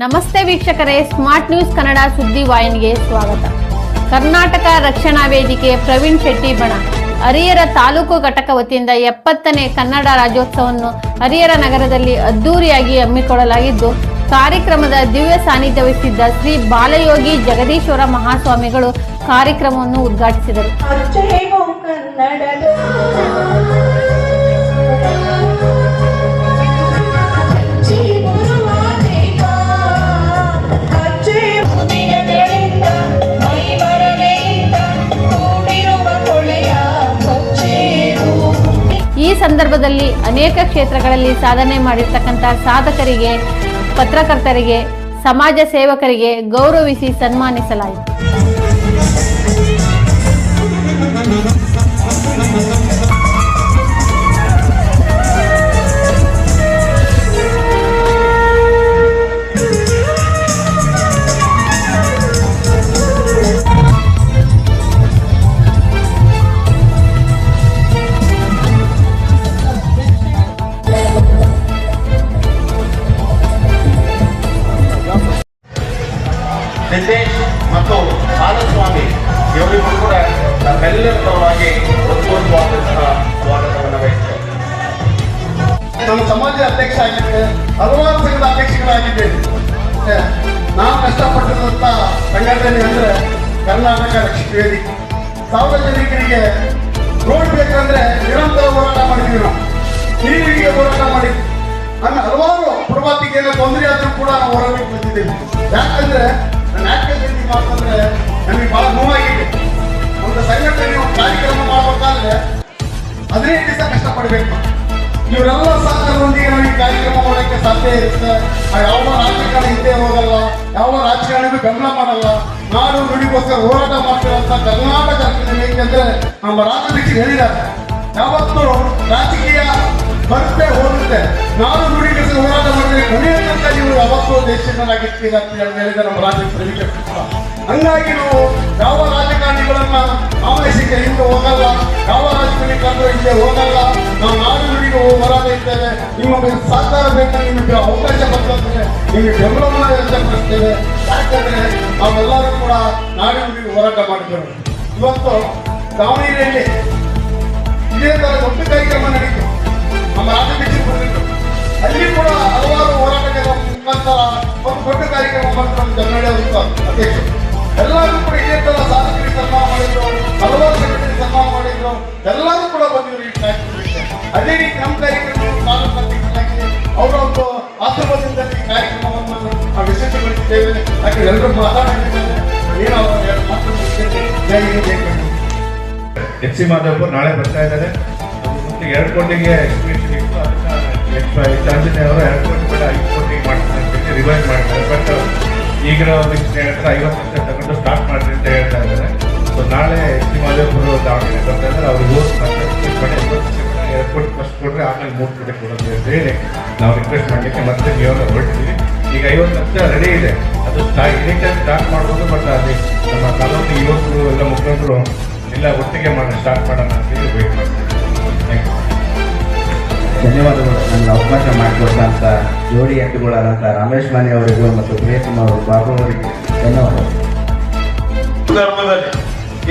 ನಮಸ್ತೆ ವೀಕ್ಷಕರೇ, smart news Kannada ಸುದ್ದಿ ವಾಹಿನಿಗೆ ಸ್ವಾಗತ. ಕರ್ನಾಟಕ ರಕ್ಷಣಾ ವೇದಿಕೆ ಪ್ರವೀಣ್ ಶೆಟ್ಟಿ ಬಣ. ಹರಿಹರ ತಾಲೂಕು ಘಟಕ ವತಿಯಿಂದ ಎಪ್ಪತ್ತನೇ ಕನ್ನಡ ರಾಜ್ಯೋತ್ಸವವನ್ನು ಹರಿಹರ ನಗರದಲ್ಲಿ ಅದ್ದೂರಿಯಾಗಿ ಹಮ್ಮಿಕೊಳ್ಳಲಾಗಿದ್ದು, ಕಾರ್ಯಕ್ರಮದ ದಿವ್ಯ ಸಾನ್ನಿಧ್ಯ ವಹಿಸಿದ್ದ ಶ್ರೀ ಬಾಲಯೋಗಿ ಜಗದೀಶ್ವರ ಮಹಾಸ್ವಾಮಿಗಳು ಕಾರ್ಯಕ್ರಮವನ್ನು ಉದ್ಘಾಟಿಸಿದರು. ಅನೇಕ ಕ್ಷೇತ್ರಗಳಲ್ಲಿ ಸಾಧನೆ ಮಾಡಿರ್ತಕ್ಕಂಥ ಸಾಧಕರಿಗೆ ಪತ್ರಕರ್ತರಿಗೆ ಸಮಾಜ ಸೇವಕರಿಗೆ ಗೌರವಿಸಿ ಸನ್ಮಾನಿಸಲಾಯಿತು. ಸಿದ್ದೇಶ್ ಮತ್ತು ಹಾಲಸ್ವಾಮಿ ಇವರಿಗೂ ಕೂಡ ನಮ್ಮೆಲ್ಲರ ಪರವಾಗಿ ಹೃತ್ಪೂರ್ವವಾದಂತಹ ಸ್ವಾಗತವನ್ನು ವಹಿಸ್ತೇವೆ. ನಮ್ಮ ಸಮಾಜದ ಅಧ್ಯಕ್ಷ ಆಗಿದ್ದೆ, ಹಲವಾರು ಸಂಘದ ಅಧ್ಯಕ್ಷಗಳಾಗಿದ್ದೇನೆ ನಾವು ಕಷ್ಟಪಟ್ಟಿರುವಂತ ಸಂಘಟನೆ ಅಂದ್ರೆ ಕರ್ನಾಟಕ ರಕ್ಷಕ ವೇದಿಕೆ ಸಾರ್ವಜನಿಕರಿಗೆ ರೋಡ್ ಬೇಕಂದ್ರೆ ನಿರಂತರ ಹೋರಾಟ ಮಾಡಿದ್ವಿ ನಾವು. ನೀರಿಗೆ ಹೋರಾಟ ಮಾಡಿದ್ವಿ ನನ್ನ ಹಲವಾರು ಪ್ರಭಾತಿಗೆ ತೊಂದರೆ ಆದರೂ ಕೂಡ ನಾವು ಹೋರಾಟಕ್ಕೆ ಬಂದಿದ್ದೇವೆ. ಯಾಕಂದ್ರೆ ಮಾತಂದ್ರೆ ನಮಗೆ ಬಹಳ ನೋವಾಗಿದೆ. ಒಂದು ಸಂಘಟನೆ ಒಂದು ಕಾರ್ಯಕ್ರಮ ಮಾಡಬೇಕಾದ್ರೆ ಹದಿನೈದು ದಿವಸ ಕಷ್ಟಪಡಬೇಕು. ಇವರೆಲ್ಲ ಸಹಕಾರದೊಂದಿಗೆ ನಮಗೆ ಕಾರ್ಯಕ್ರಮ ಮಾಡೋಕ್ಕೆ ಸಾಧ್ಯ ಇರುತ್ತೆ. ಯಾವ ರಾಜಕಾರಣ ಹಿಂದೆ ಹೋಗಲ್ಲ ಯಾವ ರಾಜಕಾರಣಿಗೂ ಬೆಂಬಲ ಮಾಡಲ್ಲ. ನಾಡು ನುಡಿಗೋಸ್ಕರ ಹೋರಾಟ ಮಾಡ್ತಿರುವಂತ ಕರ್ನಾಟಕ ಏಕೆಂದ್ರೆ ನಮ್ಮ ರಾಜ್ಯ ಹೇಳಿದ್ದಾರೆ. ಯಾವತ್ತು ರಾಜಕೀಯ ಬರುತ್ತೆ ಹೋಗುತ್ತೆ. ನಾನು ನುಡಿಗೋಸ್ಕರ ಹೋರಾಟ ಮಾಡಿದ್ರೆ ಕೊನೆಯಂತ ನೀವು ಯಾವತ್ತೂ ದೇಶನಾಗಿರ್ತೀರ ಅಂತ ಹೇಳಿ ಹೇಳಿದ ನಮ್ಮ ರಾಜ್ಯ ಹಂಗಾಗಿ ನಾವು ಯಾವ ರಾಜಕಾರಣಿಗಳನ್ನ ಆವರಿಸಿಕೆ ಹಿಂದೆ ಹೋಗಲ್ಲ, ಯಾವ ಕಂಡು ಹಿಂದೆ ಹೋಗಲ್ಲ, ನಾವು ನಾಡು ನುಡಿಗೆ ಹೋರಾಟ ಇದ್ದೇವೆ ನಿಮಗೆ ಸಹಕಾರ ಬೇಕು ನಿಮಗೆ ಅವಕಾಶ ಬರ್ತದೆ ನಿಮಗೆ ಬೆಂಬಲವನ್ನು ವ್ಯಕ್ತಪಡಿಸ್ತೇವೆ ಯಾಕಂದ್ರೆ ನಾವೆಲ್ಲರೂ ಕೂಡ ನಾಡು ನುಡಿಗೆ ಹೋರಾಟ ಮಾಡಿದ್ದೇವೆ. ಇವತ್ತು ದಾವಣಗೆರೆಯಲ್ಲಿ ಇದೇ ತರ ದೊಡ್ಡ ಕಾರ್ಯಕ್ರಮ ನಡೀತು. ನಮ್ಮ ಬಂದಿತ್ತು ಅಲ್ಲಿ ಕೂಡ ಹಲವಾರು ಹೋರಾಟಗಳ ಮುಖಾಂತರ ಒಂದು ದೊಡ್ಡ ಕಾರ್ಯಕ್ರಮ ಕನ್ನಡ ಎಲ್ಲರೂ ಕೂಡ ಇದೇ ತರ ಸಾಧಕರಿಗೆ ಸನ್ಮಾನ ಮಾಡಿದ್ರು, ಹಲವಾರು ಜನರಿಗೆ ಸನ್ಮಾನ ಮಾಡಿದ್ರು. ಎಲ್ಲರೂ ಕೂಡ ಬಂದಿದ್ರು ಈ ಅದೇ ರೀತಿ ನಮ್ಮ ಕಾರ್ಯಕ್ರಮ ಪಾಲಕರಾಗಿ ಅವರ ಒಂದು ಕಾರ್ಯಕ್ರಮವನ್ನು ನಾವು ಯಾಕಂದ್ರೆ ಎಲ್ಲರೂ ಮಾತಾಡಿದ್ದಾರೆ. ಏನು ಎಚ್ ಸಿ ಮಾಧವಪುರ್ ನಾಳೆ ಬರ್ತಾ ಇದ್ದಾರೆ. ಎರಡು ಕೋಟಿಗೆ ಚಾರ್ಜಿನ ಅವರು ಎರಡು ಕೋಟಿ ಅಂತ ರಿವೈಸ್ ಮಾಡ್ತಾರೆ ಬಟ್ ಈಗಿನ ಹೇಳ್ತಾರೆ, ಐವತ್ತು ಲಕ್ಷ ತಗೊಂಡು ಸ್ಟಾರ್ಟ್ ಮಾಡ್ರಿ ಅಂತ ಹೇಳ್ತಾ ಇದ್ದಾರೆ. ಸೊ ನಾಳೆ ಸಿ ಮಾಧವಪುರ ದಾವಣಗೆರೆ ಬರ್ತಾ ಇದ್ದಾರೆ ಅವ್ರಿಗೆ ಹೋಗಿ ಮತ್ತೆ ಕೋಟಿ ಫಸ್ಟ್ ಕೊಡ್ರೆ ಆಮೇಲೆ ಮೂರು ಕೊಡೋದು ಅಂತ ಹೇಳಿ ನಾವು ರಿಕ್ವೆಸ್ಟ್ ಮಾಡಲಿಕ್ಕೆ ಮತ್ತೆ ನೀವು ಹೊರಟಿದ್ದೀವಿ. ಈಗ ಐವತ್ತು ಲಕ್ಷ ರೆಡಿ ಇದೆ. ಅದು ಸ್ಟಾರ್ಟ್ ಸ್ಟಾರ್ಟ್ ಮಾಡ್ಬೋದು ಬಟ್ ಅದು ನಮ್ಮ ಕಾಲೋನಿ ಯುವಕರು, ಎಲ್ಲ ಮುಖಂಡರು, ಇಲ್ಲ ಒಟ್ಟಿಗೆ ಮಾಡಿ ಸ್ಟಾರ್ಟ್ ಮಾಡೋಣ ಅಂತ ಹೇಳಿ ವೇಟ್ ಮಾಡ್ತೀವಿ ಥ್ಯಾಂಕ್ ಯು ಧನ್ಯವಾದಗಳು. ನನಗೆ ಅವಕಾಶ ಮಾಡಿಕೊಟ್ಟಂತ ಜೋಡಿ ಎತ್ತುಗಳಾದಂಥ ರಮೇಶ್ ಮಾನಿ ಅವರಿಗೂ ಮತ್ತು ಪ್ರಿಯತಮ ಅವರು, ಬಾಬು ಅವರಿಗೆ ಧನ್ಯವಾದಗಳು.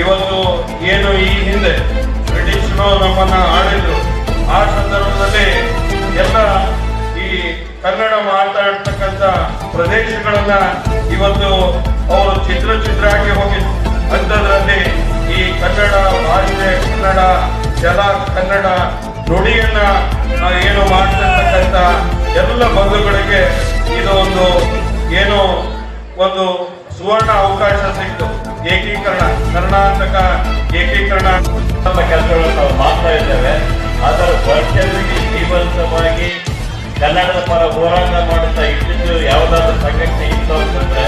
ಇವತ್ತು ಏನು ಈ ಹಿಂದೆ ಬ್ರಿಟಿಷರು ನಮ್ಮನ್ನ ಆಳಿದ್ರು ಆ ಸಂದರ್ಭದಲ್ಲಿ ಎಲ್ಲ ಈ ಕನ್ನಡ ಮಾತಾಡ್ತಕ್ಕಂಥ ಪ್ರದೇಶಗಳನ್ನ ಇವತ್ತು ಅವರು ಚಿತ್ರ ಚಿತ್ರ ಆಗಿ ಹೋಗಿದ್ರು. ಅಂಥದ್ರಲ್ಲಿ ಈ ಕನ್ನಡ ಭಾಷೆ, ಕನ್ನಡ, ಜಲ, ಕನ್ನಡ ನುಡಿಯನ್ನ ಏನು ಮಾಡ್ತಕ್ಕಂತ ಎಲ್ಲ ಬಂಧುಗಳಿಗೆ ಇದು ಒಂದು, ಏನು ಒಂದು ಸುವರ್ಣ ಅವಕಾಶ ಸಿಕ್ತು. ಏಕೀಕರಣ, ಕರ್ನಾಟಕ ಏಕೀಕರಣ ನಮ್ಮ ಕೆಲಸಗಳನ್ನು ನಾವು ಮಾಡ್ತಾ ಇದ್ದೇವೆ. ಅದರ ಭವಿಷ್ಯದಲ್ಲಿ ಜೀವಂತವಾಗಿ ಕನ್ನಡದ ಪರ ಹೋರಾಟ ಮಾಡುತ್ತಾ ಇದ್ದಿದ್ದು ಯಾವುದಾದ್ರೂ ಸಂಘಟನೆ ಇತ್ತು ಅಂತಂದ್ರೆ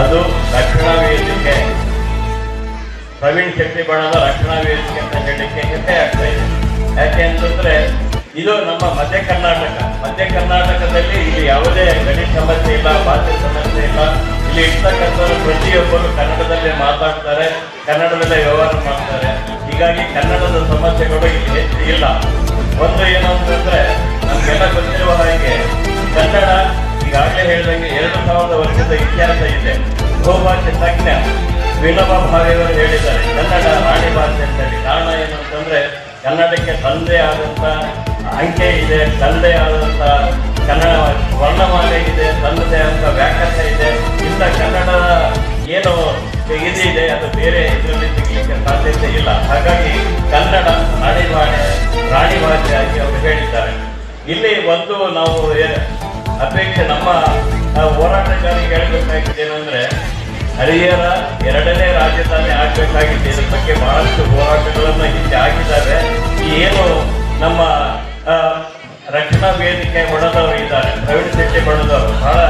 ಅದು ರಕ್ಷಣಾ ವೇದಿಕೆ. ಪ್ರವೀಣ್ ಶೆಟ್ಟಿ ಬಣದ ರಕ್ಷಣಾ ವೇದಿಕೆ ಅಂತ ಹೇಳಲಿಕ್ಕೆ ಹೆಸೆ ಆಗ್ತಾ ಇದೆ. ಯಾಕೆ ಅಂತಂದ್ರೆ, ಇದು ನಮ್ಮ ಮಧ್ಯ ಕರ್ನಾಟಕ. ಮಧ್ಯ ಕರ್ನಾಟಕದಲ್ಲಿ ಇಲ್ಲಿ ಯಾವುದೇ ಗಣಿ ಸಮಸ್ಯೆ ಇಲ್ಲ ಭಾಷೆ ಸಮಸ್ಯೆ ಇಲ್ಲ. ಇಲ್ಲಿ ಇರ್ತಕ್ಕಂಥವ್ರು ಪ್ರತಿಯೊಬ್ಬರು ಕನ್ನಡದಲ್ಲೇ ಮಾತಾಡ್ತಾರೆ, ಕನ್ನಡದಲ್ಲೇ ವ್ಯವಹಾರ ಮಾಡ್ತಾರೆ. ಹೀಗಾಗಿ ಕನ್ನಡದ ಸಮಸ್ಯೆಗಳು ಇಲ್ಲಿ ಹೆಚ್ಚು ಇಲ್ಲ. ಒಂದು ಏನು ಅಂತಂದ್ರೆ, ನಮ್ಗೆಲ್ಲ ಗೊತ್ತಿರುವ ಹಾಗೆ ಕನ್ನಡ ಈಗಾಗಲೇ ಹೇಳಿದಂಗೆ ಎರಡು ಸಾವಿರದ ವರ್ಷದ ಇತಿಹಾಸ ಇದೆ. ಗೋಭಾಷೆ ತಜ್ಞ ವಿನೋಬಾ ಭಾವೆಯವರು ಹೇಳಿದ್ದಾರೆ. ಕನ್ನಡ ರಾಣಿ ಭಾಷೆ ಅಂತೇಳಿ. ಕಾರಣ ಏನು ಅಂತಂದ್ರೆ ಕನ್ನಡಕ್ಕೆ ತಂದೆ ಆದಂಥ ಅಂಕೆ ಇದೆ ತಂದೆ ಆದಂಥ ಕನ್ನಡ ವರ್ಣಮಾಲೆ ಇದೆ ತಂದೆ ಅಂತ ವ್ಯಾಕರಣ ಇದೆ. ಇಂಥ ಕನ್ನಡ ಏನು ಇದು ಇದೆ ಅದು ಬೇರೆ ಇದರಲ್ಲಿ ಸಿಗಲಿಕ್ಕೆ ಸಾಧ್ಯತೆ ಇಲ್ಲ. ಹಾಗಾಗಿ ಕನ್ನಡ ರಾಣಿ ಭಾಷೆ ರಾಣಿ ಭಾಷೆಯಾಗಿ ಅವರು ಹೇಳಿದ್ದಾರೆ. ಇಲ್ಲಿ ಒಂದು ನಾವು ಅಪೇಕ್ಷೆ ನಮ್ಮ ಹೋರಾಟಗಾರಿಗೆ ಹೇಳಬೇಕಾಗಿದೆ ಏನಂದ್ರೆ, ಹರಿಹರ ಎರಡನೇ ರಾಜಧಾನಿ ಆಗಬೇಕಾಗಿದೆ ಇದ್ರ ಬಗ್ಗೆ ಬಹಳಷ್ಟು ಹೋರಾಟಗಳನ್ನು ಏನು ನಮ್ಮ ರಕ್ಷಣಾ ವೇದಿಕೆ ಬಣದವರು ಇದ್ದಾರೆ, ಪ್ರವೀಣ್ ಶೆಟ್ಟಿ ಬಣದವರು ಬಹಳ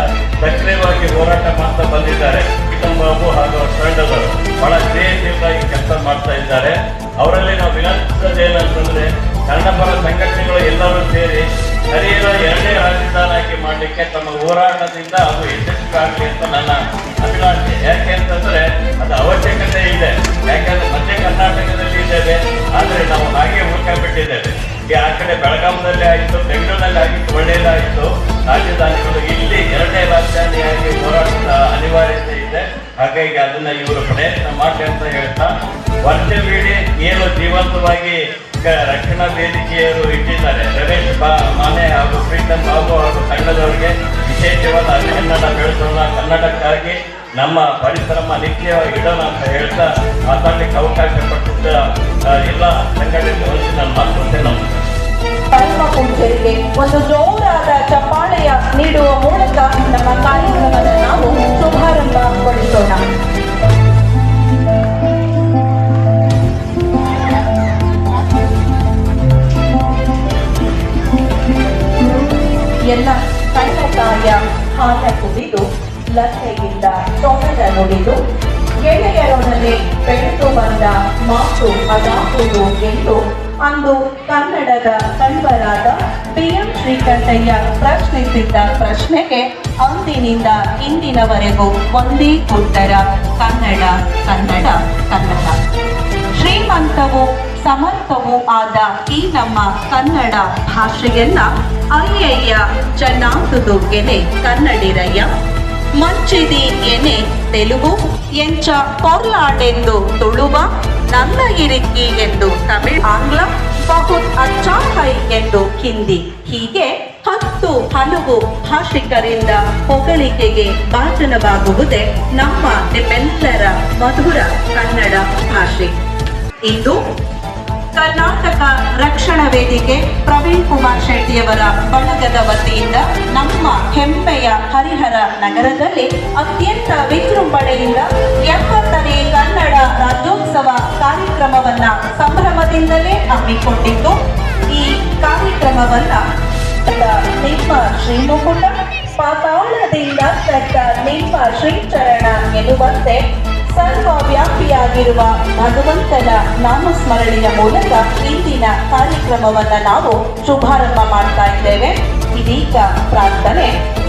ಸಕ್ರಿಯವಾಗಿ ಹೋರಾಟ ಮಾಡ್ತಾ ಬಂದಿದ್ದಾರೆ. ಪ್ರೀತಮ್ ಬಾಬು ಹಾಗೂ ಅವ್ರ ತಂಡದವರು ಬಹಳ ಕ್ರಿಯೇಟಿವ್ ಕೆಲಸ ಮಾಡ್ತಾ ಇದ್ದಾರೆ. ಅವರಲ್ಲಿ ನಾವು ವಿನಂತಿಸೋದು ಏನಂತಂದ್ರೆ ಕನ್ನಡ ಪರ ಸಂಘಟನೆಗಳು ಎಲ್ಲರೂ ಸೇರಿ ಹರಿಯರ ಎರಡನೇ ರಾಜಧಾನಿಯಾಗಿ ಮಾಡಲಿಕ್ಕೆ ತಮ್ಮ ಹೋರಾಟದಿಂದ ಅದು ಯಶಸ್ವಿಯಾಗಲಿ ಅಂತ ನನ್ನ ಅಭಿಲಾಷೆ. ಯಾಕೆ ಅಂತಂದ್ರೆ, ಅದು ಅವಶ್ಯಕತೆ ಇದೆ. ಯಾಕಂದ್ರೆ ಮಧ್ಯ ಕರ್ನಾಟಕದಲ್ಲಿ ಇದ್ದೇವೆ. ಈ ಆ ಕಡೆ ಬೆಳಗಾಂನಲ್ಲಿ ಆಯಿತು, ಬೆಂಗಳೂರಿನಲ್ಲಿ ಆಗಿತ್ತು ಒಳ್ಳೆಯದಾಯಿತು ರಾಜಧಾನಿಗಳು ಇಲ್ಲಿ ಎರಡನೇ ರಾಜಧಾನಿಯಾಗಿ ಹೋರಾಟದ ಅನಿವಾರ್ಯತೆ ಇದೆ. ಹಾಗಾಗಿ ಅದನ್ನ ಇವರು ಪ್ರಯತ್ನ ಮಾಡಿ ಅಂತ ಹೇಳ್ತಾ ವರ್ಷವಿಡೀ ಏನು ಜೀವಂತವಾಗಿ ರಕ್ಷಣಾ ವೇದಿಕೆಯವರು ಇಟ್ಟಿದ್ದಾರೆ. ರಮೇಶ್ ಬಾ, ಮಾನೆ ಹಾಗೂ ಪ್ರೀತಮ್ ಬಾಬು ಹಾಗೂ ತಂಡದವರಿಗೆ ವಿಶೇಷವಾದ ಕನ್ನಡ ಬೆಳೆಸೋಣ ಕನ್ನಡಕ್ಕಾಗಿ ನಮ್ಮ ಪರಿಶ್ರಮ ನಿತ್ಯವಾಗಿ ಇಡೋಣ ಅಂತ ಹೇಳ್ತಾ, ಮಾತಾಡಲಿಕ್ಕೆ ಅವಕಾಶ ಎಲ್ಲ ಸಂಘಟನೆ ಹೊರತು ನನ್ನ ಮಾತುಕತೆ ನಂಬುತ್ತೇನೆ ಒಂದು ಜೋರಾದ ಚಪ್ಪಾಳೆಯ ನೀಡುವ ಮೂಲಕ ನಮ್ಮ ಕಾರ್ಯಕ್ರಮವನ್ನು ನಾವು ಶುಭಾರಂಭಗೊಳಿಸೋಣ. ಎಲ್ಲ ಕಣ್ಣತಾಯ ಹಾಲ ಕುಡಿದು ಲಸೆಯಿಂದ ತೊಳೆದ ನುಡಿದು ಗೆಳೆಯರೊಡನೆ ಬೆಳೆದು ಬಂದ ಮಾತು ಅದಾಗುವುದು ಎಂದು ಅಂದು ಕನ್ನಡದ ಕಣ್ವರಾದ ಪಿ ಎಂ ಶ್ರೀಕಂಠಯ್ಯ ಪ್ರಶ್ನಿಸಿದ್ದ ಪ್ರಶ್ನೆಗೆ ಅಂದಿನಿಂದ ಇಂದಿನವರೆಗೂ ಒಂದೇ ಉತ್ತರ, ಕನ್ನಡ ಕನ್ನಡ ಕನ್ನಡ. ಶ್ರೀಮಂತವೂ ಸಮರ್ಥವೂ ಆದ ಈ ನಮ್ಮ ಕನ್ನಡ ಭಾಷೆಯನ್ನ ಅಯ್ಯಯ್ಯ ಚೆನ್ನಾದುದು ಎನೆ ಕನ್ನಡಿರಯ್ಯ. ಮಂಚಿದಿ ಎನೆ ತೆಲುಗು ಎಂಚ ಕೊರ್ಲಾಡೆಂದು ತುಳುವ ನನ್ನ ಇರಿಕ್ಕಿ ಎಂದು ತಮಿಳ್, ಆಂಗ್ಲ, ಬಹುತ್ ಅಚ್ಚಾ ಹೈ ಎಂದು ಹಿಂದಿ. ಹೀಗೆ ಹತ್ತು ಹಲವು ಭಾಷಿಕರಿಂದ ಹೊಗಳಿಕೆಗೆ ಭಾಜನವಾಗುವುದೇ ನಮ್ಮ ನಿಮ್ಮೆಲ್ಲರ ಮಧುರ ಕನ್ನಡ ಭಾಷೆ. ಇಂದು ಕರ್ನಾಟಕ ರಕ್ಷಣಾ ವೇದಿಕೆ ಪ್ರವೀಣ್ ಕುಮಾರ್ ಶೆಟ್ಟಿಯವರ ಬಳಗದ ವತಿಯಿಂದ ನಮ್ಮ ಹೆಮ್ಮೆಯ ಹರಿಹರ ನಗರದಲ್ಲಿ ಅತ್ಯಂತ ವಿಜೃಂಭಣೆಯಿಂದ ಎಪ್ಪತ್ತನೇ ಕನ್ನಡ ರಾಜ್ಯೋತ್ಸವ ಕಾರ್ಯಕ್ರಮವನ್ನ ಸಂಭ್ರಮದಿಂದಲೇ ಹಮ್ಮಿಕೊಂಡಿದ್ದು, ಈ ಕಾರ್ಯಕ್ರಮವನ್ನ ನಿಮ್ಮ ಶ್ರೀಮುಕುಟ, ಪಾತಾಳದಿಂದ ನಿಮ್ಮ ಶ್ರೀಚರಣ ಎನ್ನುವಂತೆ ಸರ್ವವ್ಯಾಪಿಯಾಗಿರುವ ಭಗವಂತನ ನಾಮಸ್ಮರಣೆಯ ಮೂಲಕ ಇಂದಿನ ಕಾರ್ಯಕ್ರಮವನ್ನು ನಾವು ಶುಭಾರಂಭ ಮಾಡ್ತಾ ಇದ್ದೇವೆ. ಇದೀಗ ಪ್ರಾರ್ಥನೆ.